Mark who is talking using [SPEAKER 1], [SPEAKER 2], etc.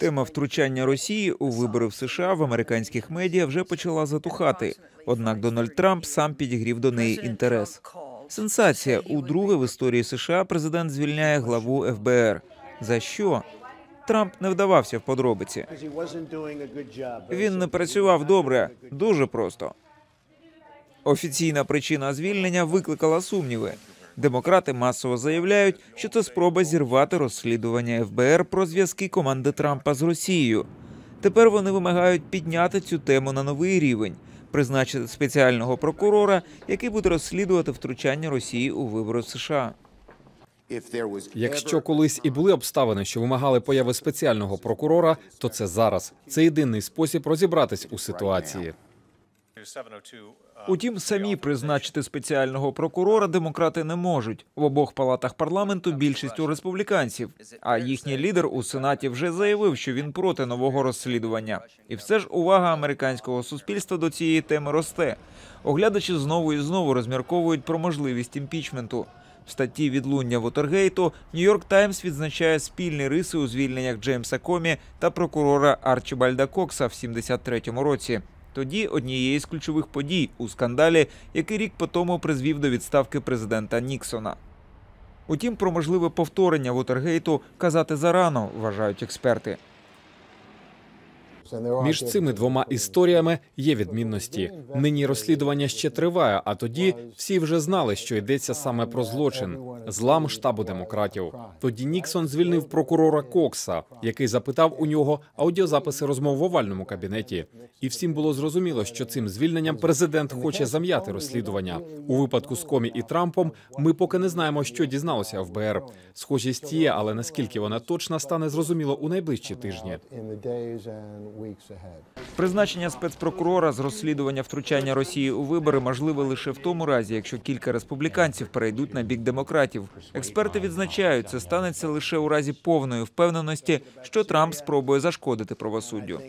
[SPEAKER 1] Тема втручання Росії у вибори в США в американських медіа вже почала затухати. Однак Дональд Трамп сам підігрів до неї інтерес. Сенсація удруге в історії США президент звільняє главу ФБР. За що? Трамп не вдавався в подробиці. Він не працював добре, дуже просто. Офіційна причина звільнення викликала сумніви. Демократи масово заявляють, що це спроба зірвати розслідування ФБР про зв'язки команди Трампа з Росією. Тепер вони вимагають підняти цю тему на новий рівень, призначити спеціального прокурора, який буде розслідувати втручання Росії у вибори в США.
[SPEAKER 2] Якщо колись і були обставини, що вимагали появи спеціального прокурора, то це зараз. Це єдиний спосіб розібратись у ситуації.
[SPEAKER 1] Утім, самі призначити спеціального прокурора демократи не можуть. В обох палатах парламенту більшість у республіканців. А їхній лідер у сенаті вже заявив, що він проти нового розслідування. І все ж увага американського суспільства до цієї теми росте. Оглядачі знову і знову розмірковують про можливість імпічменту. В статті відлуння Вотергейту Нью-Йорк Таймс відзначає спільні риси у звільненнях Джеймса Комі та прокурора Арчібальда Кокса в 73-му році. Тоді однією з ключових подій у скандалі, який рік по тому призвів до відставки президента Ніксона. Утім, про можливе повторення Вотергейту казати зарано, вважають експерти.
[SPEAKER 2] Між цими двома історіями є відмінності. Нині розслідування ще триває, а тоді всі вже знали, що йдеться саме про злочин, злам штабу демократів. Тоді Ніксон звільнив прокурора Кокса, який запитав у нього аудіозаписи розмов в овальному кабінеті. І всім було зрозуміло, що цим звільненням президент хоче зам'яти розслідування. У випадку з Комі і Трампом ми поки не знаємо, що дізналося ФБР. Схожість є, але наскільки вона точна, стане зрозуміло у найближчі тижні.
[SPEAKER 1] Призначення спецпрокурора з розслідування втручання Росії у вибори можливе лише в тому разі, якщо кілька республіканців перейдуть на бік демократів. Експерти відзначають, це станеться лише у разі повної впевненості, що Трамп спробує зашкодити правосуддю.